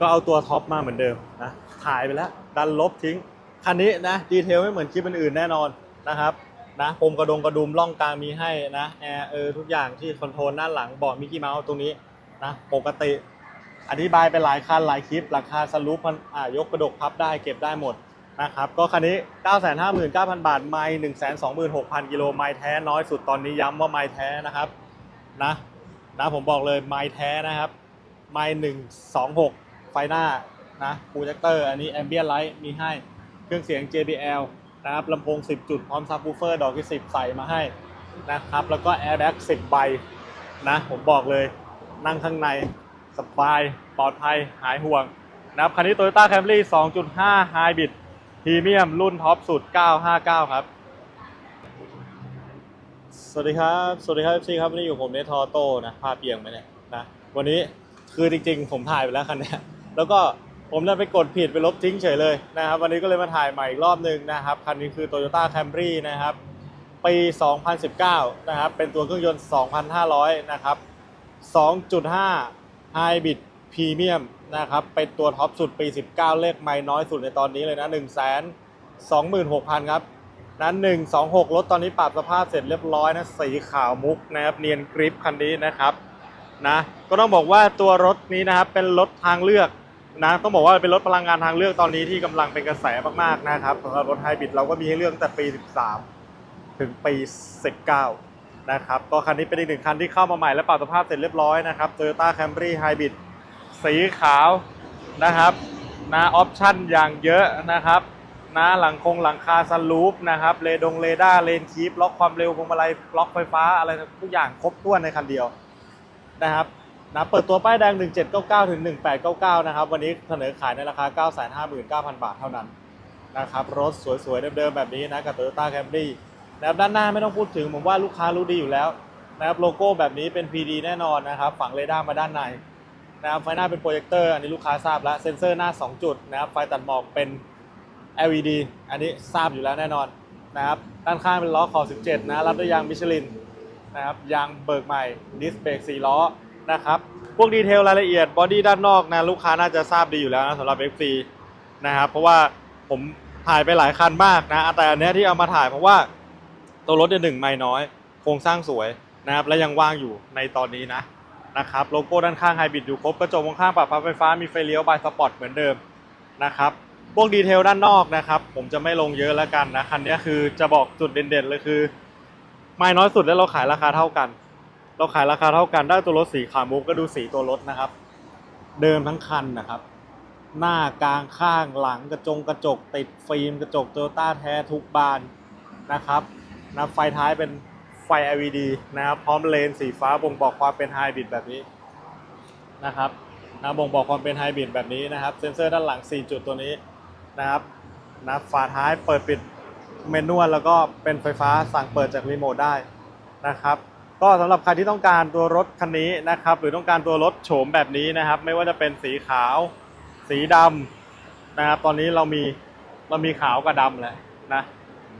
ก็เอาตัวท็อปมาเหมือนเดิมนะถ่ายไปแล้ว ดันลบทิ้ง คันนี้นะดีเทลไม่เหมือนคลิปอื่นๆแน่นอนนะครับนะพรมกระดงกระดุมล่องกลางมีให้นะแอร์เออทุกอย่างที่คอนโทรลด้านหลังเบาะมิกกี้เมาส์ตรงนี้นะปกติ อธิบายไปหลายคันหลายคลิปราคาสรุปมันอ่ายกกระดกพับได้เก็บได้หมดนะครับก็คันนี้ 959,000 บาท ไม่126,000 กิโลไมล์แท้น้อยสุดตอนนี้ย้ำว่าไมล์แท้นะครับนะนะผมบอกเลยไมล์แท้นะครับไมล์126 ไฟหน้านะโปรเจคเตอร์อันนี้แอมเบียนไลท์มีให้เครื่องเสียง JBL นะครับลำโพง 10 จุด พร้อมซับวูเฟอร์ดอกที่ 10 ใส่มาให้นะครับ แล้วก็แอร์แบ็ก10 ใบนะ ผมบอกเลยนั่งข้างในสบาย ปลอดภัย หายห่วงนะครับคันนี้ Toyota Camry 2.5 Hybrid Premium รุ่นท็อปสุด 959 ครับ สวัสดีครับ สวัสดีครับ FC ครับ วันนี้อยู่ผมเนทอโต้นะภาเอียงไปเนี่ยนะ วันนี้คือจริงๆ ผมถ่ายไปแล้วคันเนี้ย แล้วก็ผมได้ไปกดผิดไปลบทิ้งเฉยเลยนะครับ วันนี้ก็เลยมาถ่ายใหม่อีกรอบหนึ่งนะครับ คันนี้คือ Toyota Camry นะครับ ปี 2019 นะครับ เป็นตัวเครื่องยนต์ 2,500 นะครับ 2.5 Hybrid Premium นะครับ เป็นตัวท็อปสุดปี 19 เลขไม่น้อยสุดในตอนนี้เลยนะ 1 2 6 0 0 0 ครับ นั้น 126 รถตอนนี้ปรับสภาพเสร็จเรียบร้อยนะ สีขาวมุกนะครับ เนียนกริปคันนี้นะครับ นะ ก็ต้องบอกว่าตัวรถนี้นะครับ เป็นรถทางเลือก นะต้องบอกว่าเป็นรถพลังงานทางเลือกตอนนี้ที่กำลังเป็นกระแสมากๆนะครับสำหรับรถไฮบริดเราก็มีให้เลือกตั้งแต่ปี 13 ถึงปี 19 นะครับก็คันนี้เป็นอีกหนึ่งคันที่เข้ามาใหม่และปรับสภาพเสร็จเรียบร้อยนะครับ Toyota Camry Hybrid สีขาวนะครับนะออปชั่นอย่างเยอะนะครับนะหลังคงหลังคาสลูปนะครับเรดงเรดาร์เลนคีปล็อกความเร็วพวงมาลัยล็อกไฟฟ้าอะไรทุกอย่างครบถ้วนในคันเดียวนะครับ นะเปิดตัวป้ายแดง 1799 ถึง 1899 นะครับ วันนี้เสนอขายในราคา 959,000 บาทเท่านั้นนะครับ รถสวยๆ เดิมๆ แบบนี้นะ กับ Toyota Camry นะครับด้านหน้าไม่ต้องพูดถึง ผมว่าลูกค้ารู้ดีอยู่แล้วนะครับโลโก้แบบนี้เป็น PD แน่นอนนะครับ ฝังเรดาร์มาด้านในนะครับไฟหน้าเป็นโปรเจคเตอร์อันนี้ลูกค้าทราบแล้ว เซ็นเซอร์หน้า 2 จุดนะครับ ไฟตัดหมอกเป็น LED อันนี้ทราบอยู่แล้วแน่นอนนะครับ ด้านข้างเป็นล้อขอบ17 นะ รับด้วยยางมิชลินนะครับ ยางเบิกใหม่ ดิสเบรก4ล้อ นะครับ พวกดีเทลรายละเอียดบอดี้ด้านนอกนะลูกค้าน่าจะทราบดีอยู่แล้วนะสำหรับ FC นะครับ เพราะว่าผมถ่ายไปหลายคันมากนะแต่อันนี้ที่เอามาถ่ายเพราะว่าตัวรถเนี่ยหนึ่งไม่น้อย โครงสร้างสวยนะครับและยังว่างอยู่ในตอนนี้นะนะครับโลโก้ด้านข้างไฮบริดอยู่ครบกระจกมองข้างปรับพับไฟฟ้ามีไฟเลี้ยวบายสปอร์ตเหมือนเดิมนะครับพวกดีเทลด้านนอกนะครับผมจะไม่ลงเยอะแล้วกันนะคันนี้คือจะบอกจุดเด่นๆเลยคือ ไม่น้อยสุดแล้วเราขายราคาเท่ากัน เราขายราคาเท่ากันได้ตัวรถสีขาวมุกก็ดูสีตัวรถนะครับ เดิมทั้งคันนะครับ หน้ากลางข้างหลังกระจงกระจก ติดฟิล์มกระจกโตโยต้าแท้ทุกบานนะครับนะไฟท้ายเป็นไฟ LED นะครับ พร้อมเลนสีฟ้าบ่งบอกความเป็นไฮบริดแบบนี้นะครับนะบ่งบอกความเป็นไฮบริดแบบนี้นะครับ เซ็นเซอร์ด้านหลัง 4 จุดตัวนี้นะครับนะฝาท้ายเปิดปิดเมนวลแล้วก็เป็นไฟฟ้าสั่งเปิดจากรีโมทได้นะครับ ก็สำหรับใครที่ต้องการตัวรถคันนี้นะครับ หรือต้องการตัวรถโฉมแบบนี้นะครับ ไม่ว่าจะเป็นสีขาว สีดำนะครับ ตอนนี้เรามีเรามีขาวกับดำแหละนะ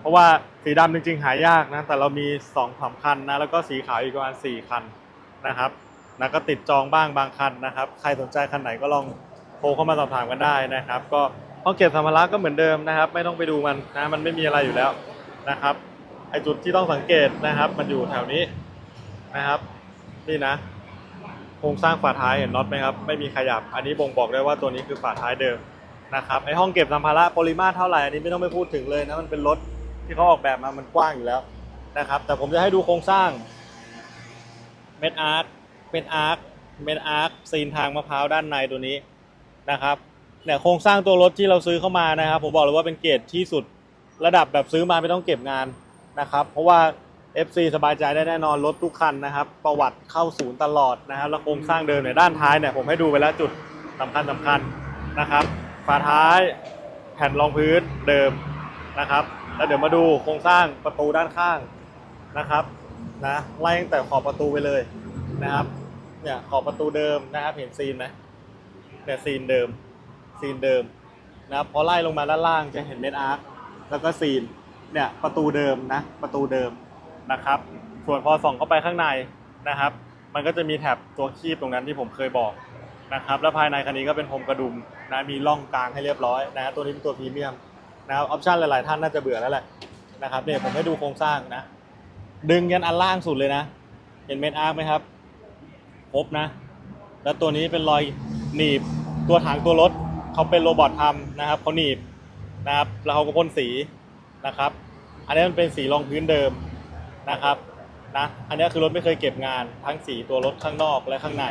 เพราะว่าสีดำจริงๆหายากนะ แต่เรามี2องสามคันนะ แล้วก็สีขาวอีกประมาณสี่คันนะครับนะก็ติดจองบ้างบางคันนะครับ ใครสนใจคันไหนก็ลองโทรเข้ามาสอบถามกันได้นะครับ ก็ห้องเก็บสัมภาระก็เหมือนเดิมนะครับ ไม่ต้องไปดูมันนะ มันไม่มีอะไรอยู่แล้วนะครับ ไอจุดที่ต้องสังเกตนะครับ มันอยู่แถวนี้ นะครับ นี่นะโครงสร้างฝาท้ายเห็นน็อตไหมครับไม่มีขยับ อันนี้บ่งบอกได้ว่าตัวนี้คือฝาท้ายเดิมนะครับไอห้องเก็บสัมภาระปริมาตรเท่าไหร่อันนี้ไม่ต้องไปพูดถึงเลยนะมันเป็นรถที่เขาออกแบบมามันกว้างอยู่แล้วนะครับ แต่ผมจะให้ดูโครงสร้างเม็ดอาร์คเม็ดอาร์คเม็ดอาร์คซีนทางมะพร้าวด้านในตัวนี้นะครับเนี่ยโครงสร้างตัวรถที่เราซื้อเข้ามานะครับ ผมบอกเลยว่าเป็นเกรดที่สุดระดับแบบซื้อมาไม่ต้องเก็บงานนะครับ เพราะว่า FC สบายใจได้แน่นอนรถทุกคันนะครับ ประวัติเข้าศูนย์ตลอดนะครับแล้วโครงสร้างเดิมเนี่ยด้านท้ายเนี่ยผมให้ดูไปแล้วจุดสำคัญสำคัญนะครับฝาท้ายแผ่นรองพื้นเดิมนะครับ แล้วเดี๋ยวมาดูโครงสร้างประตูด้านข้างนะครับนะไล่ตั้งแต่ขอบประตูไปเลยนะครับเนี่ยขอบประตูเดิมนะครับ เห็นซีนไหมเนี่ยซีนเดิมซีนเดิมนะครับพอไล่ลงมาด้านล่างจะเห็นเม็ดอาร์คแล้วก็ซีนเนี่ยประตูเดิมนะประตูเดิม นะครับ ส่วนพอส่องเข้าไปข้างในนะครับ มันก็จะมีแถบตัวคีบตรงนั้นที่ผมเคยบอกนะครับ แล้วภายในคันนี้ก็เป็นพรมกระดุมนะมีร่องกลางให้เรียบร้อยนะตัวนี้เป็นตัวพรีเมียมนะครับออปชั่นหลาย ๆ ท่านน่าจะเบื่อแล้วแหละนะครับเนี่ยผมให้ดูโครงสร้างนะ ดึงยันอันล่างสุดเลยนะ เห็นเมนอาร์ไหมครับครบนะ แล้วตัวนี้เป็นรอยหนีบตัวถังตัวรถเขาเป็นโรบอททำนะครับเขาหนีบนะครับแล้วเขาก็พ่นสีนะครับ อันนี้มันเป็นสีรองพื้นเดิม นะครับนะอันนี้คือรถไม่เคยเก็บงานทั้งสีตัวรถข้างนอกและข้างใน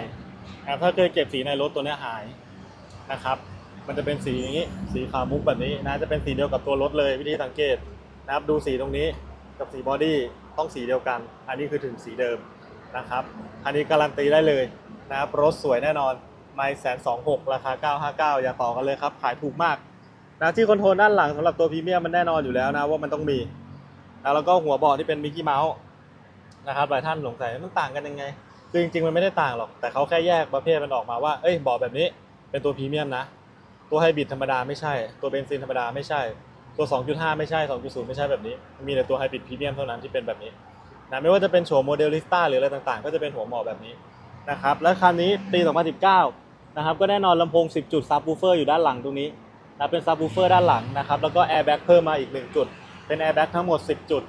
นะครับถ้าเคยเก็บสีในรถตัวนี้หายนะครับ มันจะเป็นสีอย่างนี้สีขาวมุกแบบนี้นะจะเป็นสีเดียวกับตัวรถเลยวิธีสังเกตนะครับดูสีตรงนี้กับสีบอดี้ต้องสีเดียวกัน อันนี้คือถึงสีเดิมนะครับอันนี้การันตีได้เลยนะครับรถสวยแน่นอนไม่แสนสองหกราคา 959 อย่าต่อกันเลยครับ ขายถูกมากนะที่คอนโทรลด้านหลังสำหรับตัวพรีเมียมมันแน่นอนอยู่แล้วนะว่ามันต้องมี แล้วก็หัวเบาะที่เป็นมิกกี้เมาส์นะครับหลายท่านสงสัยมันต่างกันยังไงคือจริงๆมันไม่ได้ต่างหรอก แต่เขาแค่แยกประเภทมันออกมาว่าเอ้ยเบาะแบบนี้เป็นตัวพรีเมียมนะ ตัวไฮบริดธรรมดาไม่ใช่ ตัวเบนซินธรรมดาไม่ใช่ ตัว 2.5 ไม่ใช่ 2.0 ไม่ใช่แบบนี้ มีแต่ตัวไฮบริดพรีเมียมเท่านั้นที่เป็นแบบนี้นะไม่ว่าจะเป็นโฉมโมเดลลิสต้าหรืออะไรต่างๆ ก็จะเป็นหัวเหมาแบบนี้นะครับและคันนี้ปี 2019 นะครับก็แน่นอนลำโพง 10 จุดซับวูเฟอร์อยู่ด้านหลังตรงนี้นะเป็นซับวูเฟอร์ด้านหลังนะครับแล้วก็แอร์แบ็กเพิ่มมาอีก 1 จุด เป็นแอร์แบ็กทั้งหมด 10 จุด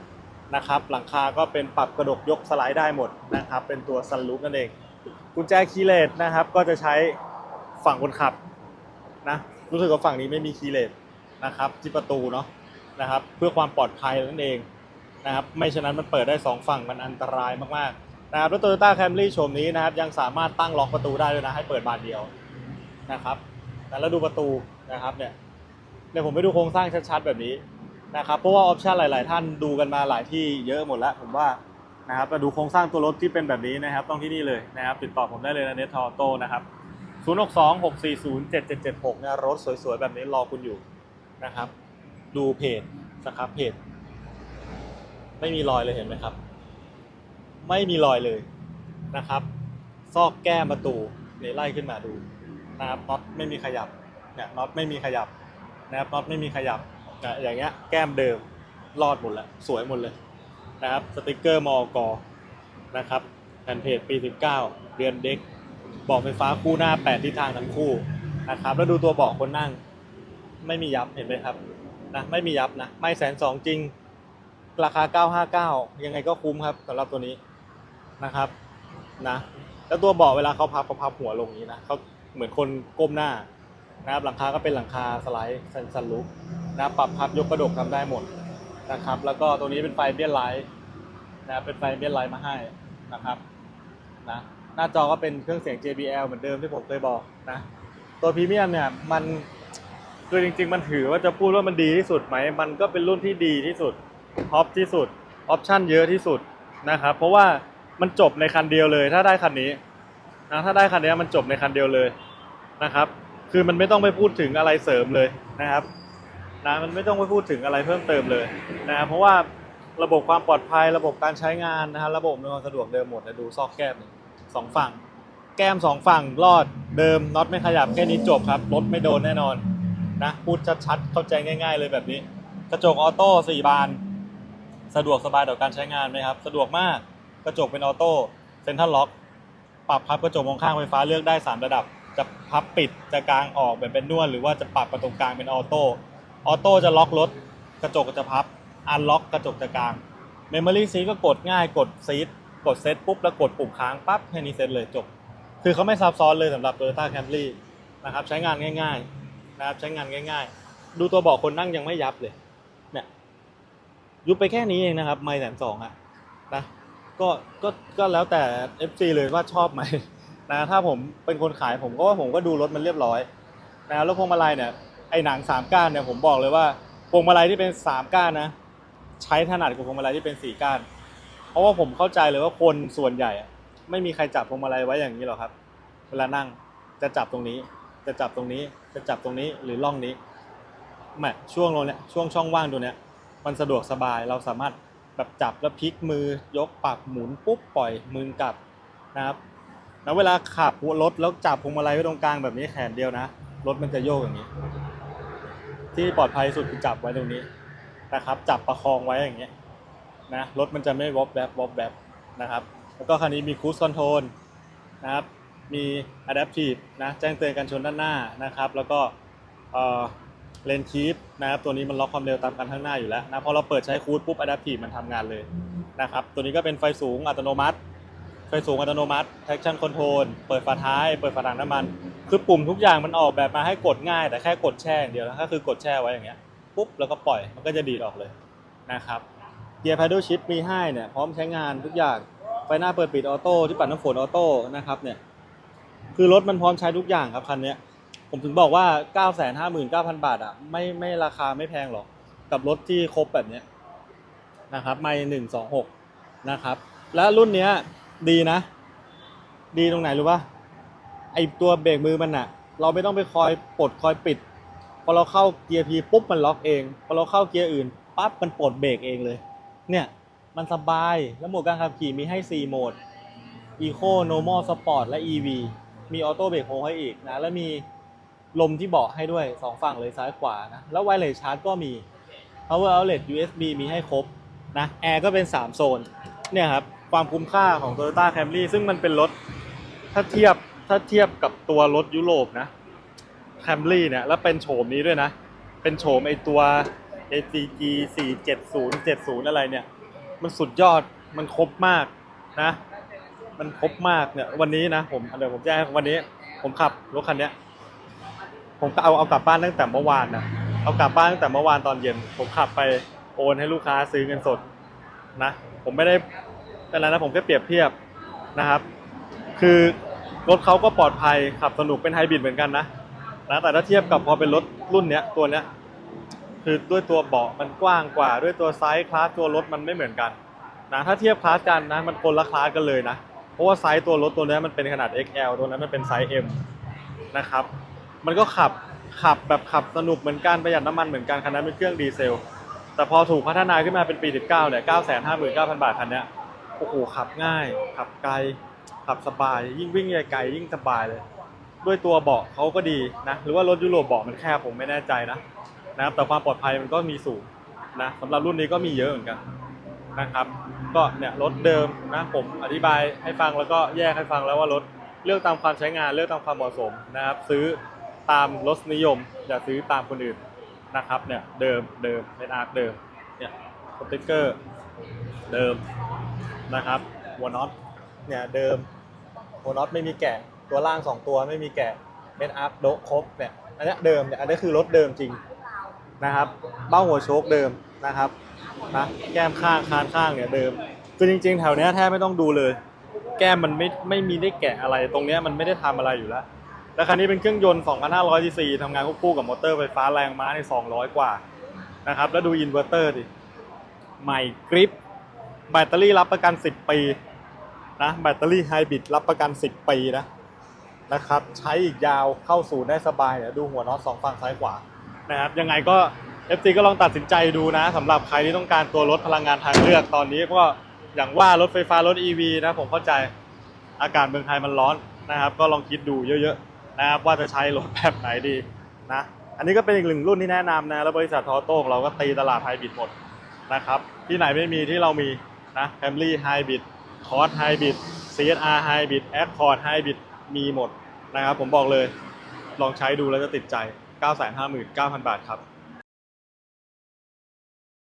นะครับหลังคาก็เป็นปรับกระดกยกสไลด์ได้หมดนะครับเป็นตัวซันรูฟนั่นเองกุญแจคีย์เลสนะครับก็จะใช้ฝั่งคนขับนะรู้สึกว่าฝั่งนี้ไม่มีคีย์เลสนะครับที่ประตูเนาะนะครับเพื่อความปลอดภัยนั่นเองนะครับไม่ฉะนั้นมันเปิดได้ 2 ฝั่งมันอันตรายมากๆนะครับแล้ว Toyota Camry โฉมนี้นะครับยังสามารถตั้งล็อกประตูได้ด้วยนะให้เปิดบานเดียวนะครับแล้วดูประตูนะครับเนี่ยเดี๋ยวผมไปดูโครงสร้างชัดๆแบบนี้ นะครับเพราะว่าออปชันหลาย ๆ ท่านดูกันมาหลายที่เยอะหมดแล้วผมว่านะครับมาดูโครงสร้างตัวรถที่เป็นแบบนี้นะครับ ต้องที่นี่เลยนะครับ ติดต่อผมได้เลยนะเนททอโต้นะครับ 0 6 2 6 4 0 7 7 7 6นะรถสวย ๆ แบบนี้รอคุณอยู่นะครับ ดูเพจสครับเพจไม่มีรอยเลยเห็นไหมครับ ไม่มีรอยเลยนะครับ ซอกแก้มประตูเนี่ยไล่ขึ้นมาดูนะครับน็อตไม่มีขยับเนี่ยน็อตไม่มีขยับนะครับน็อตไม่มีขยับ อย่างเงี้ยแก้มเดิมรอดหมดแล้วสวยหมดเลยนะครับสติกเกอร์มอกนะครับแผ่นเพจปี 19เดือนเด็กบาะไฟฟ้าคู่หน้าแปดทิศทางทั้งคู่นะครับแล้วดูตัวเบาะคนนั่ง ไม่มียับเห็นไหมครับนะไม่มียับนะไม่แสนสองจริง ราคา 959 ยังไงก็คุ้มครับสำหรับตัวนี้นะครับนะแล้วตัวเบาะเวลาเขาพับเขาพับหัวลงอย่างนี้นะเขาเหมือนคนก้มหน้านะครับหลังคาก็เป็นหลังคาสไลด์สันสันลุก นะปรับพับยกกระดกทำได้หมดนะครับ แล้วก็ตัวนี้เป็นไฟเบี้ยไลท์นะเป็นไฟเบี้ยไลท์มาให้นะครับนะหน้าจอก็เป็นเครื่องเสียง JBL เหมือนเดิมที่ผมเคยบอกนะตัวพรีเมียมเนี่ยมันคือจริงๆ มันถือว่าจะพูดว่ามันดีที่สุดไหม มันก็เป็นรุ่นที่ดีที่สุดท็อปที่สุดออปชั่นเยอะที่สุดนะครับ เพราะว่ามันจบในคันเดียวเลย ถ้าได้คันนี้นะถ้าได้คันนี้มันจบในคันเดียวเลยนะครับ คือมันไม่ต้องไปพูดถึงอะไรเสริมเลยนะครับ นะมันไม่ต้องไปพูดถึงอะไรเพิ่มเติมเลยนะครับเพราะว่าระบบความปลอดภัยระบบการใช้งานนะครับระบบในความสะดวกเดิมหมดนะดูซอกแก้มสองฝั่ง แก้มสองฝั่งรอดเดิมน็อตไม่ขยับแค่นี้จบครับรถไม่โดนแน่นอนนะพูดชัดๆเข้าใจง่าย ๆ เลยแบบนี้ กระจกออโต้สี่บาน สะดวกสบายต่อการใช้งานไหมครับ สะดวกมากกระจกเป็นออโต้เซ็นทรัลล็อกปรับพับกระจกมองข้างไฟฟ้าเลือกได้ 3 ระดับ จะพับปิดจะกลางออกแบบเป็นนวดหรือว่าจะปรับประตูกลางเป็นออโต้ ออโต้จะล็อกรถ กระจกจะพับ อันล็อกกระจกจะกางเมมโมรี่ซีก็กดง่ายกดซีดกดเซตปุ๊บแล้วกดปุ่มค้างปั๊บแค่นี้เซตเลยจบ คือเขาไม่ซับซ้อนเลยสำหรับ Toyota Camry นะครับใช้งานง่ายๆนะครับใช้งานง่าย ๆ ดูตัวเบาะคนนั่งยังไม่ยับเลยเนี่ยยุบไปแค่นี้เองนะครับไม่แสนสองอะนะก็ก็ก็แล้วแต่ FC เลยว่าชอบไหมนะถ้าผมเป็นคนขายผมก็ว่าผมก็ดูรถมันเรียบร้อยนะแล้วพวงมาลัยเนี่ย ไอหนังสามก้านเนี่ยผมบอกเลยว่าพวงมาลัยที่เป็นสามก้านนะ ใช้ถนัดกว่าพวงมาลัยที่เป็นสี่ก้าน เพราะว่าผมเข้าใจเลยว่าคนส่วนใหญ่ไม่มีใครจับพวงมาลัยไว้อย่างนี้หรอกครับ เวลานั่งจะจับตรงนี้ จะจับตรงนี้ จะจับตรงนี้หรือล่องนี้แหมช่วงตรงเนี้ยช่วงช่องว่างตัวเนี้ยมันสะดวกสบายเราสามารถแบบจับแล้วพลิกมือยกปรับหมุนปุ๊บปล่อยมือกลับนะครับแล้วเวลาขับรถแล้วจับพวงมาลัยไว้ตรงกลางแบบนี้แขนเดียวนะรถมันจะโยกอย่างนี้ ที่ปลอดภัยสุดคือจับไว้ตรงนี้นะครับ จับประคองไว้อย่างเงี้ยนะรถมันจะไม่วอบแวบวอบแวบนะครับ แล้วก็คันนี้มีคู i คอนโทรลนะครับ มี adaptive นะแจ้งเตือนการชนด้านหน้านะครับ แล้วก็เลนคีฟนะครับตัวนี้มันล็อกความเร็วตามกันข้างหน้าอยู่แล้วนะพอเราเปิดใช้คูดปุ๊บ adaptive มันทำงานเลยนะครับ ตัวนี้ก็เป็นไฟสูงอัตโนมัติ ไฟสูงอัตโนมัติ traction control เปิดฝาท้าย เปิดฝาถังน้ำมัน คือปุ่มทุกอย่างมันออกแบบมาให้กดง่าย แต่แค่กดแช่อย่างเดียวนะก็คือกดแช่ไว้อย่างเงี้ยปุ๊บแล้วก็ปล่อยมันก็จะดีดออกเลยนะครับเกียร์ paddle shift มีให้เนี่ยพร้อมใช้งานทุกอย่างไฟหน้าเปิดปิดออโต้ที่ปัดน้ำฝนออโต้นะครับเนี่ยคือรถมันพร้อมใช้ทุกอย่างครับคันนี้ผมถึงบอกว่า 959,000 บาทอะไม่ไม่ราคาไม่แพงหรอกกับรถที่ครบแบบเนี้ยนะครับไม่หนึ่งสองหกนะครับ แล้วรุ่นเนี้ยดีนะ ดีตรงไหนรู้ป่ะ ไอตัวเบรกมือมันอะเราไม่ต้องไปคอยปลดคอยปิดพอเราเข้าเกียร์พีปุ๊บมันล็อกเองพอเราเข้าเกียร์อื่นปั๊บมันปลดเบรกเองเลย เนี่ยมันสบายแล้วโหมดการขับขี่มีให้ 4 โหมด Eco Normal Sport และ EV มีออโต้เบรกโฮให้อีกนะ แล้วมีลมที่เบาะให้ด้วย 2 ฝั่งเลยซ้ายขวานะ แล้วไวเลสชาร์จก็มี Power Outlet USB มีให้ครบนะแอร์ก็เป็น 3 โซน เนี่ยครับ ความคุ้มค่าของ Toyota Camry ซึ่งมันเป็นรถถ้าเทียบ ถ้าเทียบกับตัวรถยุโรปนะ Camry เนี่ย แล้วเป็นโฉมนี้ด้วยนะ เป็นโฉมไอตัว ACG 470 70 อะไรเนี่ย มันสุดยอดมันครบมากนะ มันครบมากเนี่ย วันนี้นะผมเดี๋ยวผมแจ้งวันนี้ ผมขับรถคันเนี้ย ผมก็เอาเอากลับบ้านตั้งแต่เมื่อวานนะเอากลับบ้านตั้งแต่เมื่อวานตอนเย็น ผมขับไปโอนให้ลูกค้าซื้อเงินสดนะ ผมไม่ได้เป็นไรนะผมแค่เปรียบเทียบนะครับ คือ รถเขาก็ปลอดภัยขับสนุกเป็นไฮบริดเหมือนกันนะนะแต่ถ้าเทียบกับพอเป็นรถรุ่นเนี้ยตัวเนี้ยคือด้วยตัวเบาะมันกว้างกว่า ด้วยตัวไซส์คลาสตัวรถมันไม่เหมือนกันนะถ้าเทียบคลาสกันนะมันคนละคลาสกันเลยนะเพราะว่าไซส์ตัวรถตัวเนี้ยมันเป็นขนาด XL ตัวนั้นมันเป็นไซส์ M นะครับมันก็ขับขับแบบขับสนุกเหมือนกันประหยัดน้ำมันเหมือนกันคันนั้นเป็นเครื่องดีเซล แต่พอถูกพัฒนาขึ้นมาเป็นปี 19เนี่ย959,000 บาทคันเนี้ยโอ้โหขับง่าย ขับไกล ขับสบาย ยิ่งวิ่งไกลๆยิ่งสบายเลย ด้วยตัวเบาะเขาก็ดีนะ หรือว่ารถยุโรปเบาะมันแคบผมไม่แน่ใจนะนะครับแต่ความปลอดภัยมันก็มีสูงนะสำหรับรุ่นนี้ก็มีเยอะเหมือนกันนะครับ ก็เนี่ยรถเดิมนะผมอธิบายให้ฟังแล้วก็แยกให้ฟังแล้วว่ารถเลือกตามความใช้งานเลือกตามความเหมาะสมนะครับ ซื้อตามรสนิยม อย่าซื้อตามคนอื่นนะครับเนี่ยเดิมเดิมเป็นอาร์เดิมเนี่ยสติ๊กเกอร์เดิมนะครับหัวน็อตเนี่ยเดิม หัวน็อตไม่มีแกะตัวล่างสองตัวไม่มีแกะเม็ดอัพโดครบเนี่ยอันนี้เดิมเนี่ยอันนี้คือรถเดิมจริงนะครับ เบ้าหัวโชคเดิมนะครับนะแก้มข้างคานข้างเนี่ยเดิมคือจริงๆ แถวเนี้ยแทบไม่ต้องดูเลย แก้มมันไม่ไม่มีได้แกะอะไร ตรงเนี้ยมันไม่ได้ทำอะไรอยู่แล้วแล้วคันนี้เป็นเครื่องยนต์ 2,500 cc ทำงานควบคู่กับมอเตอร์ไฟฟ้าแรงม้าใน 200 กว่านะครับแล้วดูอินเวอร์เตอร์ดิใหม่กริปแบตเตอรี่รับประกัน 10 ปี นะแบตเตอรี่ไฮบริดรับประกัน 10 ปีนะนะครับ ใช้อีกยาวเข้าสู่ได้สบายเดี๋ยวดูหัวน็อตสองฝั่งซ้ายขวานะครับยังไงก็ FC ก็ลองตัดสินใจดูนะสำหรับใครที่ต้องการตัวรถพลังงานทางเลือกตอนนี้ก็อย่างว่ารถไฟฟ้ารถ EV นะผมเข้าใจอากาศเมืองไทยมันร้อนนะครับ ก็ลองคิดดูเยอะๆนะครับว่าจะใช้รถแบบไหนดีนะอันนี้ก็เป็นอีกหนึ่งรุ่นที่แนะนำนะแล้วบริษัททอโต้ของเราก็ตีตลาดไฮบริดหมดนะครับที่ไหนไม่มีที่เรามีนะ Camry Hybrid คอร์สไฮบริด CSR ไฮบริดแอคคอร์ดไฮบริดมีหมดนะครับ ผมบอกเลย ลองใช้ดูแล้วจะติดใจ 959,000 บาทครับ